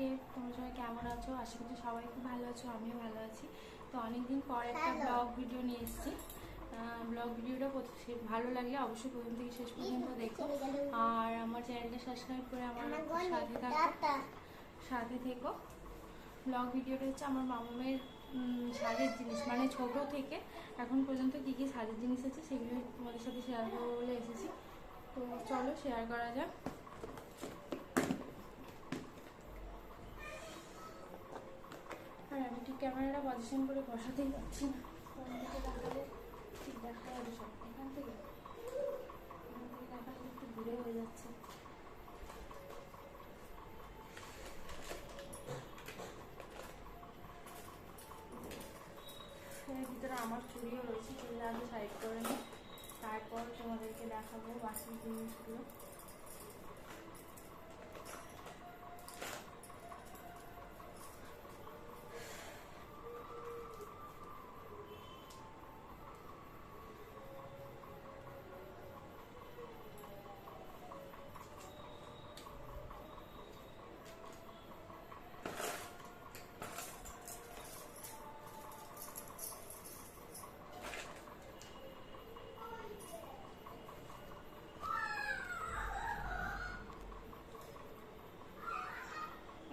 সবাইকে তোমরা সবাই কেমন আছো? আশা করছি সবাই খুব ভালো আছো আমিও ভালো আছি। তো অনেকদিন পর একটা ব্লগ ভিডিও নিয়ে এসেছি। ব্লগ ভিডিওটা ভালো লাগলে অবশ্যই প্রথম থেকে শেষ পর্যন্ত দেখো। আর আমার চ্যানেলটা সাবস্ক্রাইব করে আমার সাথে থাকো। সাথে থেকো। ব্লগ ভিডিওটা হচ্ছে আমার মামামের সাজের জিনিস। মানে ছোট থেকে এখন পর্যন্ত কী কী সাজের জিনিস আছে সেগুলো তোমাদের সাথে শেয়ার করব বলে এসেছি। তো চলো শেয়ার করা যাক। আর আমি ঠিক ক্যামেরাটা পজিশন করে বসাতেই পারছি না। ঠিক দেখা যাবে সব। এখান থেকে? একটু দূরে হয়ে যাচ্ছে। ভিতরে আমার চুড়িও রয়েছে চুড়ি আগে সাইড করে নিই। তারপর তোমাদেরকে দেখাবো বাকি জিনিসগুলো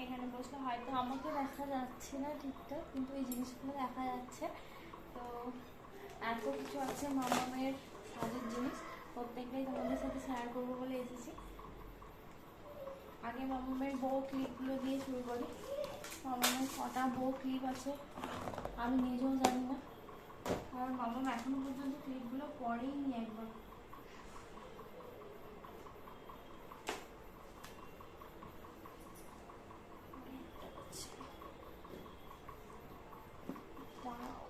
এখানে বসলে হয়তো আমাকে দেখা যাচ্ছে না ঠিকঠাক, কিন্তু এই জিনিসগুলো দেখা যাচ্ছে। তো এত কিছু আছে মামামের সাজের জিনিস, প্রত্যেকটাই তোমাদের সাথে শেয়ার করব বলে এসেছি। আগে মামামের বউ ক্লিপগুলো দিয়ে শুরু করি। মামামের কটা বউ ক্লিপ আছে, আমি নিজেও জানি না। কারণ মামাম এখনও পর্যন্ত ক্লিপগুলো পরেই নি একবার দাঁড়াও।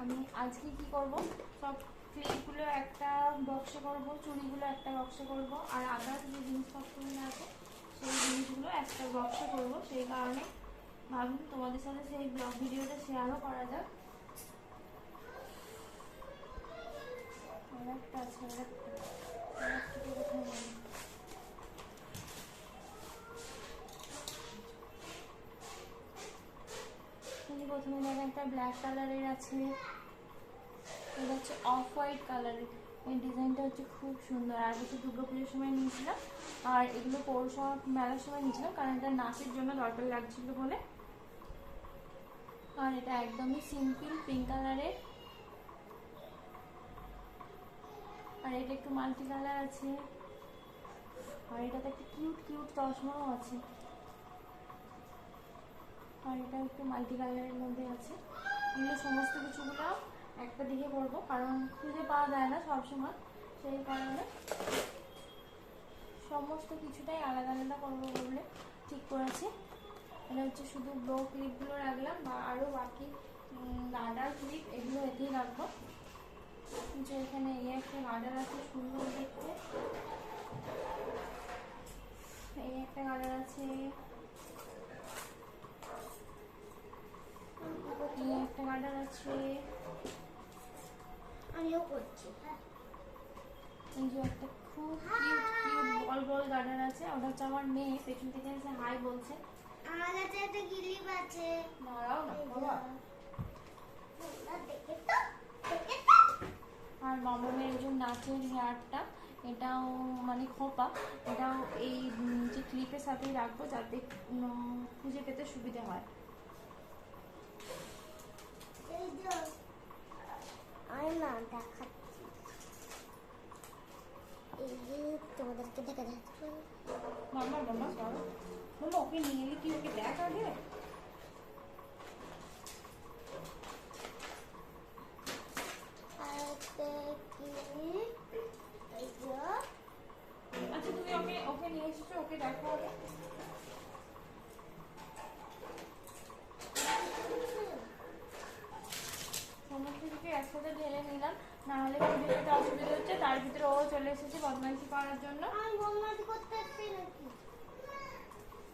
আমি আজকে কি করব? সব ক্লিপগুলো একটা বক্সে করব, চুড়িগুলো একটা বক্সে করব, আর আদার্স যে জিনিসপত্রগুলো আছে, সেই জিনিসগুলো একটা বক্সে করব। সেই কারণে ভাবুন তোমাদের সাথে সেই ব্লগ ভিডিওটা শেয়ারও করা যাক। প্রথমে দেখো একটা ব্ল্যাক কালারের আছে। এটা হচ্ছে অফ হোয়াইট কালারের এই ডিজাইনটা হচ্ছে খুব সুন্দর। আর বছর দুর্গা পুজোর সময় নিয়েছিলাম। আর এগুলো পৌরসভা মেলার সময় নিয়েছিলাম, কারণ এটা নাচের জন্য দরকার লাগছিল বলে। আর এটা একদমই সিম্পল পিঙ্ক কালারের আর এটা একটু মাল্টি কালার আছে। আর এটাতে একটা কিউট কিউট চশমাও আছে। আর এটা একটু মাল্টি কালারের মধ্যে আছে। এগুলো সমস্ত কিছুগুলো একটা দিকে করব, কারণ খুঁজে পাওয়া যায় না সবসময়। সেই কারণে সমস্ত কিছুটাই আলাদা আলাদা করব বলে ঠিক করেছি। এটা হচ্ছে শুধু ব্লো ক্লিপগুলো রাখলাম বা আরও বাকি গার্ডার ক্লিপ এগুলো এতেই রাখব। যে এখানে এই একটা গার্ডার আছে, সুন্দর দেখতে এই একটা গার্ডার আছে এই একটা গার্ডার আছে আমিও করছি এই যে একটা খুব কিউট কিউট বল বল গার্ডার আছে ওটা হচ্ছে আমার মেয়ে পেছন থেকে এসে হাই বলছে। আমার কাছে একটা গিলিপ আছে। দাঁড়াও না বাবা আর মামামের এই যে নাচের হেয়ারটা এটাও মানে খোপা। এটাও এই যে ক্লিপের সাথেই রাখব যাতে খুঁজে পেতে সুবিধা হয়। না দেখাচ্ছি। ওকে নিয়ে এলে কি ওকে দেখ আগে আচ্ছা তুমি ওকে ওকে নিয়ে এসেছ ওকে দেখো সমস্ত কিছু একসাথে ঢেলে নিলাম। না হলে খুঁজে অসুবিধা হচ্ছে তার ভিতরে ও চলে এসেছে বদমাইশি করার জন্য।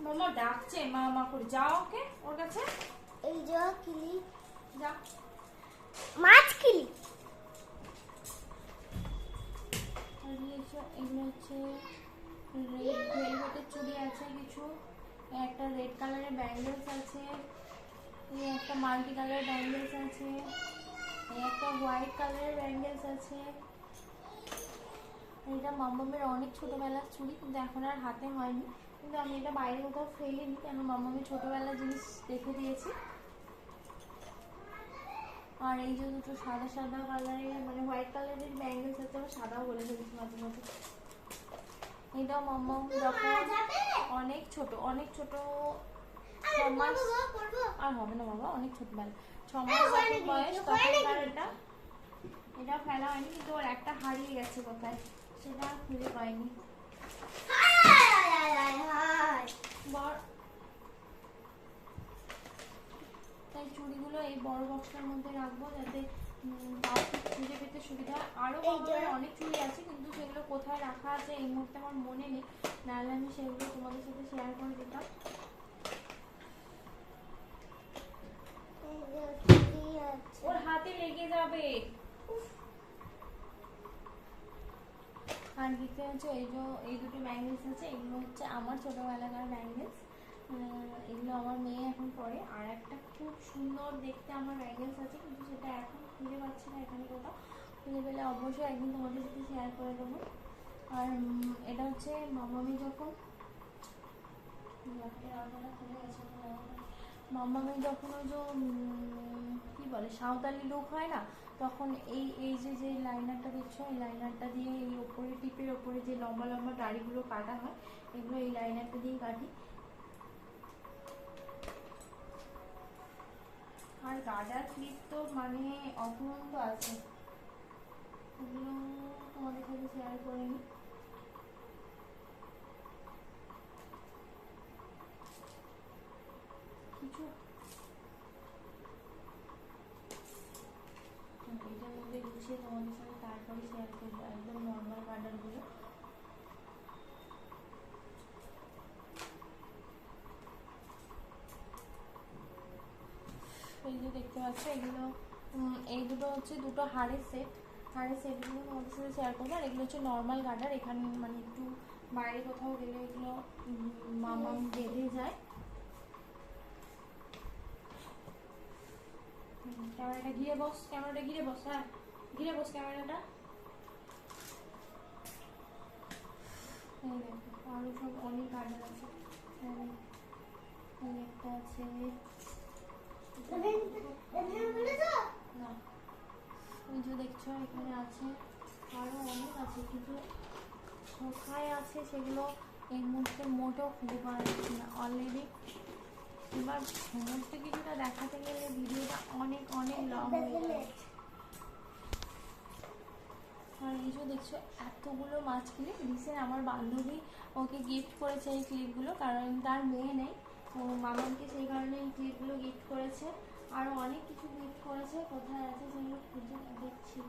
মামা ডাকছে মা মা করে যাও ওকে ওর কাছে। এই যে ক্লিপ যা। মাছ যে এগুলো হচ্ছে রেড ভেলভেটের চুড়ি আছে কিছু। একটা রেড কালারের ব্যাঙ্গেলস আছে। একটা মাল্টি কালার ব্যাঙ্গেলস আছে। একটা হোয়াইট কালারের ব্যাঙ্গেলস আছে। এটা মাম্মামের অনেক ছোটোবেলার চুড়ি কিন্তু এখন আর হাতে হয়নি। কিন্তু আমি এটা বাইরে কোথাও ফেলিনি কেন মাম্মামি ছোটোবেলার জিনিস রেখে দিয়েছি। আর এই যে দুটো সাদা সাদা কালারের মানে হোয়াইট কালারের ব্যাঙ্গেলস আছে আমার সাদাও বলে ফেলছি মাঝে মাঝে। এটাও মাম্মাম যখন অনেক ছোট অনেক ছোট আর হবে না বাবা অনেক ছোটবেলা। ছ মাস হয় যখন নাকি? বয়স তখন তার এটা এটা ফেলা হয়নি কিন্তু ওর একটা হারিয়ে গেছে কোথায়? সেটা খুঁজে পাইনি। বর তাই চুড়িগুলো এই বড় বক্সটার মধ্যে রাখব যাতে খুঁজে পেতে সুবিধা হয়। আরও অনেক চুড়ি আছে কিন্তু সেগুলো কোথায় রাখা আছে এই মুহূর্তে আমার মনে নেই। নাহলে আমি সেগুলো তোমাদের সাথে শেয়ার করে দিতাম এই যে চুড়ি আছে। ওর হাতে লেগে যাবে আর দেখতে হচ্ছে এই যে এই দুটো ব্যাঙ্গেলস আছে, এগুলো হচ্ছে আমার ছোটবেলাকার ব্যাঙ্গেলস এগুলো আমার মেয়ে এখন পরে আর একটা খুব সুন্দর দেখতে আমার ব্যাঙ্গেলস আছে, কিন্তু সেটা এখন খুঁজে পাচ্ছি না এখানে কোথাও। খুঁজে পেলে অবশ্যই একদিন তোমাদের সাথে শেয়ার করে দেবো। আর এটা হচ্ছে মামামি যখন খুলে গেছে মামামি যখন ওই যে কি বলে, সাঁওতালি লোক হয় না, তখন এই এই যে যে লাইনারটা দেখছ, এই লাইনারটা দিয়ে এই ওপরে, টিপের ওপরে যে লম্বা লম্বা দাড়িগুলো কাটা হয়, এগুলো এই লাইনারটা দিয়ে কাটি। আর গাজার ক্লিপ তো মানে অফুরন্ত আছে। এগুলো তোমাদের সাথে শেয়ার করে নিই কিছু এটার মধ্যে গুছিয়ে তোমাদের সাথে করব একদম নর্মাল কালারগুলো এই যে দেখতে পাচ্ছ, এগুলো এই দুটো হচ্ছে দুটো হাড়ের সেট হাড়ের সেটগুলো তোমাদের সাথে শেয়ার করব। আর এগুলো হচ্ছে নর্মাল গার্ডার এখানে মানে একটু বাইরে কোথাও গেলে এগুলো মামা বেঁধে যায়। ক্যামেরাটা ঘিরে বস, ক্যামেরাটা ঘিরে বস হ্যাঁ। ঘিরে বস ক্যামেরাটা। এই দেখো আরও সব অনেক গার্ডার আছে এই- একটা আছে না যে দেখছ এখানে আছে আরও অনেক আছে কিন্তু কোথায় আছে সেগুলো এই মুহূর্তে মোটেও খুঁজে পাওয়া যাচ্ছে না অলরেডি এবার সমস্ত কিছুটা দেখাতে গেলে ভিডিওটা অনেক অনেক লং হয়ে যাবে আর এই যে দেখছ, এতগুলো মাছ ক্লিপ রিসেন্ট আমার বান্ধবী। ওকে গিফট করেছে এই ক্লিপগুলো কারণ তার মেয়ে নেই। ও মামাকে সেই কারণে এই ক্লিপগুলো গিফট করেছে। আরও অনেক কিছু গিফট করেছে, কোথায় আছে সেগুলো খুঁজে দেখছি।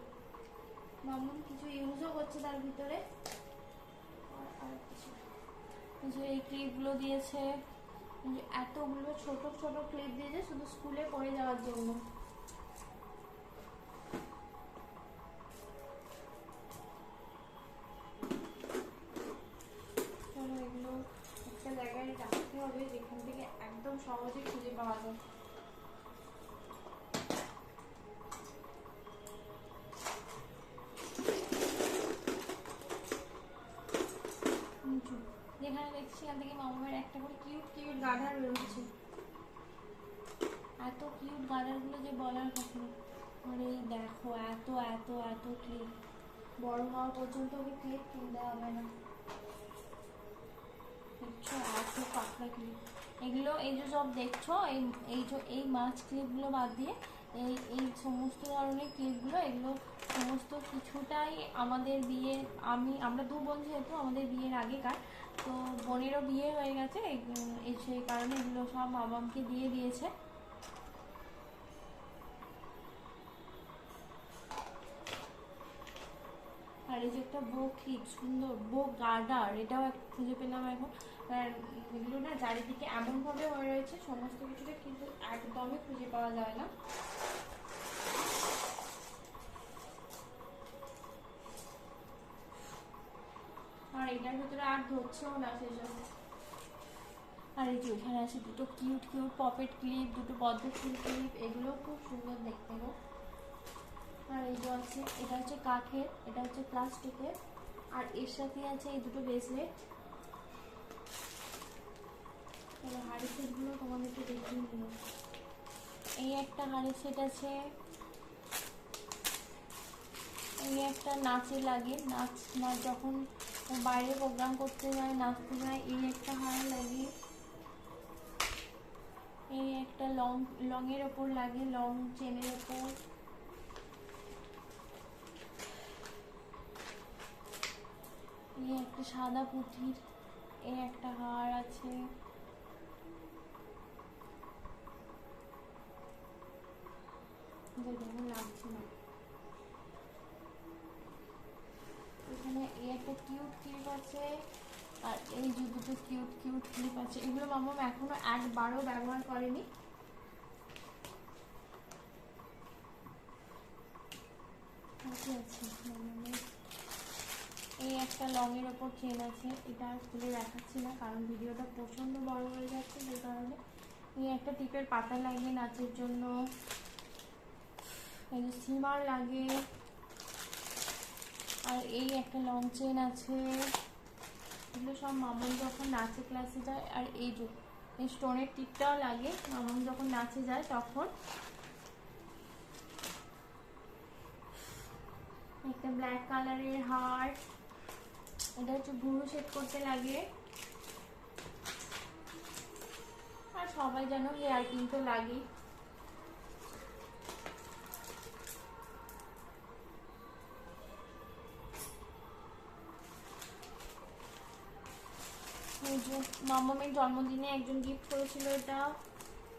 মামুন কিছু ইউজও করছে তার ভিতরে। কিছু যে এই ক্লিপগুলো দিয়েছে। এতগুলো ছোট ছোট ক্লিপ দিয়েছে, শুধু স্কুলে পড়ে যাওয়ার জন্য চলো এগুলো একটা জায়গায় রাখতে হবে যেখান থেকে একদম সহজে খুঁজে পাওয়া যায়। যেখানে দেখছি সেখান থেকে মামার একটা করে কিউট কিউট গার্ডার বেরোচ্ছে এত কিউট গার্ডারগুলো যে বলার কথা না। আর এই দেখো, এত এত এত ক্লিপ বড় হওয়া পর্যন্ত ওকে ক্লিপ কিনতে হবে না। এত পাতলা ক্লিপ এগুলো, এই যে সব দেখছ, এই এই যে, এই মাছ ক্লিপগুলো বাদ দিয়ে, এই এই সমস্ত ধরনের ক্লিপগুলো এগুলো সমস্ত কিছুটাই আমাদের বিয়ে, আমি, আমরা দু বোন যেহেতু, আমাদের বিয়ের আগেকার, তো বোনেরও বিয়ে হয়ে গেছে সেই কারণে এগুলো সব বাবামকে দিয়ে দিয়েছে। আর এই যে একটা বো ক্লিপ সুন্দর বো গার্ডার, এটাও খুঁজে পেলাম এখন। এগুলো না চারিদিকে এমনভাবে হয়ে রয়েছে, সমস্ত কিছুটা কিন্তু একদমই খুঁজে পাওয়া যায় না। আর এটার ভিতরে আর ধরছেও না সেসব আর এই যে ওইখানে আছে দুটো কিউট কিউট পপেট ক্লিপ দুটো পদ্ম ফুল ক্লিপ এগুলো খুব সুন্দর দেখতে গো। আর এই যে আছে, এটা হচ্ছে কাঠের, এটা হচ্ছে প্লাস্টিকের আর এর সাথে আছে এই দুটো ব্রেসলেট এবার হাড়ি সেটগুলো তোমাদেরকে দেখিয়ে এই একটা হাড়ি সেট আছে। এই একটা নাচে লাগে। নাচ নাচ যখন বাইরে প্রোগ্রাম করতে যায়, নাচতে যায়, এই একটা হার লাগে। এই একটা লং লংয়ের ওপর লাগে, লং চেনের ওপর। এই একটা সাদা পুঁথির এই একটা হার আছে। যেমন লাগছে না এখানে এই একটা কিউট ক্লিপ আছে, আর এই যে দুটো কিউট কিউট ক্লিপ আছে, এগুলো মামাম এখনও একবারও ব্যবহার করেনি। আর কি আছে এই একটা লং এর ওপর চেন আছে, এটা খুলে দেখাচ্ছি না, কারণ ভিডিওটা প্রচণ্ড বড় হয়ে যাচ্ছে সেই কারণে। এই একটা টিপের পাতা লাগে নাচের জন্য এই যে সিমার লাগে। আর এই একটা লং চেন আছে। এগুলো সব মামন যখন নাচে ক্লাসে যায়, আর এই যে, এই স্টোনের টিপটাও লাগে, মামন যখন নাচে যায় তখন। একটা ব্ল্যাক কালারের হার এটা হচ্ছে ভুরু সেট করতে লাগে। আর সবাই যেন হেয়ার পিন তো লাগেই। মামামের জন্মদিনে একজন গিফট করেছিল এটা।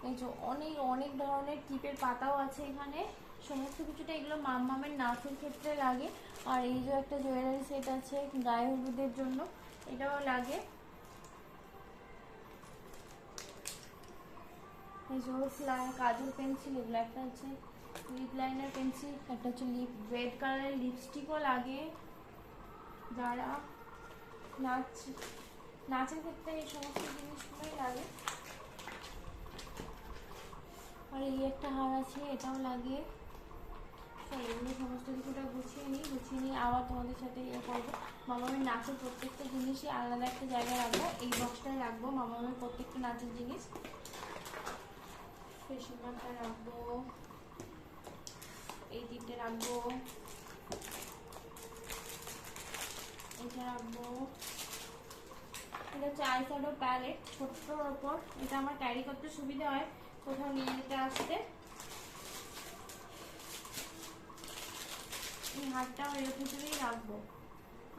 এই যে অনেক অনেক ধরনের টিপের পাতাও আছে এখানে। সমস্ত কিছুটা এগুলো মামামের নাচের ক্ষেত্রে লাগে। আর এই যে একটা জুয়েলারি সেট আছে গায়ে হলুদের জন্য, এটাও লাগে। এই যে কাজল পেন্সিল এগুলো একটা আছে লিপ লাইনার পেন্সিল একটা হচ্ছে লিপ রেড কালারের লিপস্টিকও লাগে। যারা নাচ নাচের ক্ষেত্রে এই সমস্ত জিনিসগুলোই লাগে। আর এই একটা হার আছে, এটাও লাগে। এগুলো সমস্ত কিছুটা গুছিয়ে নিই, গুছিয়ে নিয়ে আবার তোমাদের সাথে ইয়ে করব। মামামের নাচের প্রত্যেকটা জিনিসই আলাদা একটা জায়গায় রাখব, এই বক্সটায় রাখব, মামামের প্রত্যেকটা নাচের জিনিস। ফেসিমারটা রাখব, এই তিনটে রাখব। এটা রাখব। এটা হচ্ছে আইশ্যাডো প্যালেট, ছোট্টর ওপর। এটা আমার ক্যারি করতে সুবিধা হয়, কোথাও নিয়ে যেতে আসতে। এই হারটাও এর ভিতরেই রাখব।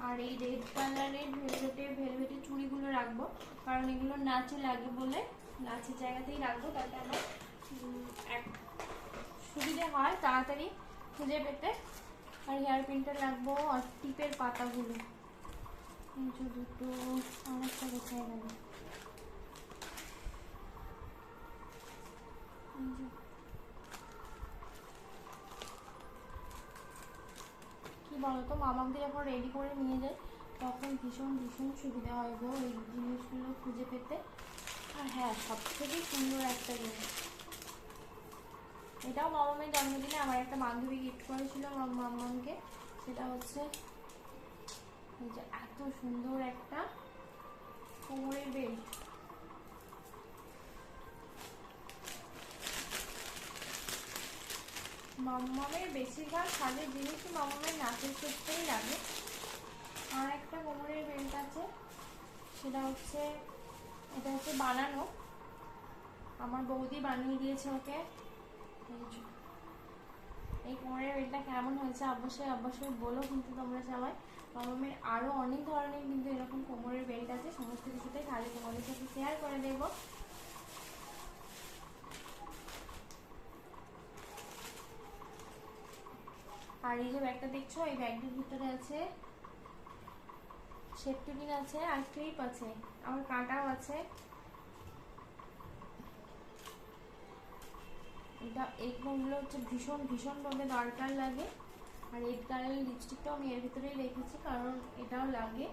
আর এই রেড কালারের ভেলভেটে ভেলভেটে চুড়িগুলো রাখব, কারণ এগুলো নাচে লাগে বলে নাচের জায়গাতেই রাখব, তাতে আমার এক সুবিধে হয় তাড়াতাড়ি খুঁজে পেতে। আর হেয়ার পিনটা রাখব আর টিপের পাতাগুলো। এই যে দুটো অনেকটা কি বলতো মামাকে যখন রেডি করে নিয়ে যায়, তখন ভীষণ ভীষণ সুবিধা হয় গো এই জিনিসগুলো খুঁজে পেতে। আর হ্যাঁ সব থেকে সুন্দর একটা জিনিস। এটাও মামামের জন্মদিনে আমার একটা বান্ধবী গিফট করেছিল মামামকে, সেটা হচ্ছে যে এত সুন্দর একটা কোমরের বেল্ট। মাম্মামের বেশিরভাগ কাজের জিনিসই মাম্মামের নাচের ক্ষেত্রেই লাগে। আর একটা কোমরের বেল্ট আছে, সেটা হচ্ছে, এটা হচ্ছে বানানো। আমার বৌদি বানিয়ে দিয়েছে ওকে। এই কোমরের বেলটা কেমন হয়েছে? অবশ্যই অবশ্যই বলো কিন্তু তোমরা সবাই। মামামের আরও অনেক ধরনের কিন্তু এরকম কোমরের বেল্ট আছে। সমস্ত কিছুতেই তাহলে তোমাদের সাথে শেয়ার করে দেবো। আর এই যে ব্যাগটা দেখছ, এই ব্যাগটির ভিতরে আছে সেফটি আছে, আর ক্লিপ আছে, আমার কাঁটাও আছে। এটা এই এইগুলো হচ্ছে ভীষণ, ভীষণভাবে দরকার লাগে। আর রেড কালারের লিপস্টিকটাও আমি এর ভিতরেই রেখেছি, কারণ এটাও লাগে।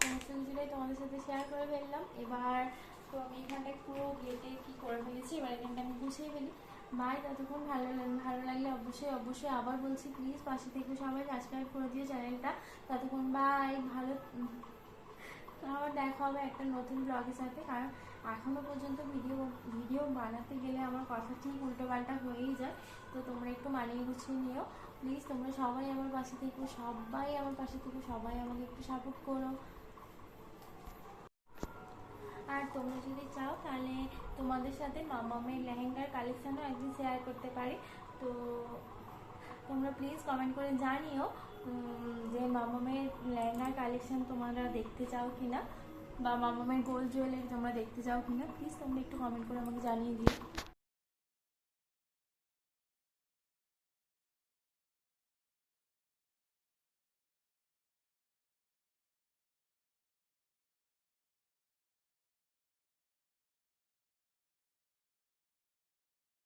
পেন্সিলগুলোই তোমাদের সাথে শেয়ার করে ফেললাম। এবার তো আমি এখানটায় পুরো গেটে কি করে ফেলেছি, এবার এখানটা আমি গুছিয়ে ফেলি। বাই ততক্ষণ ভালো ভালো লাগলে অবশ্যই অবশ্যই আবার বলছি প্লিজ পাশে থেকে সবাই সাবস্ক্রাইব করে দিও চ্যানেলটা ততক্ষণ বাই ভালো আবার দেখা হবে একটা নতুন ব্লগের সাথে, কারণ এখনও পর্যন্ত ভিডিও ভিডিও বানাতে গেলে আমার কথা ঠিক উল্টো পাল্টা হয়েই যায়। তো তোমরা একটু মানিয়ে গুছিয়ে নিও। প্লিজ তোমরা সবাই আমার পাশে থেকো, সবাই আমার পাশে থেকো, সবাই আমাকে একটু সাপোর্ট করো। আর তোমরা যদি চাও তাহলে তোমাদের সাথে মামামের লেহেঙ্গার কালেকশানও একদিন শেয়ার করতে পারি। তো তোমরা প্লিজ কমেন্ট করে জানিও যে মামামের লেহেঙ্গার কালেকশন তোমরা দেখতে চাও কিনা। বা মামামের গোল্ড জুয়েলারি তোমরা দেখতে চাও কিনা প্লিজ তোমরা একটু কমেন্ট করে আমাকে জানিয়ে দিও।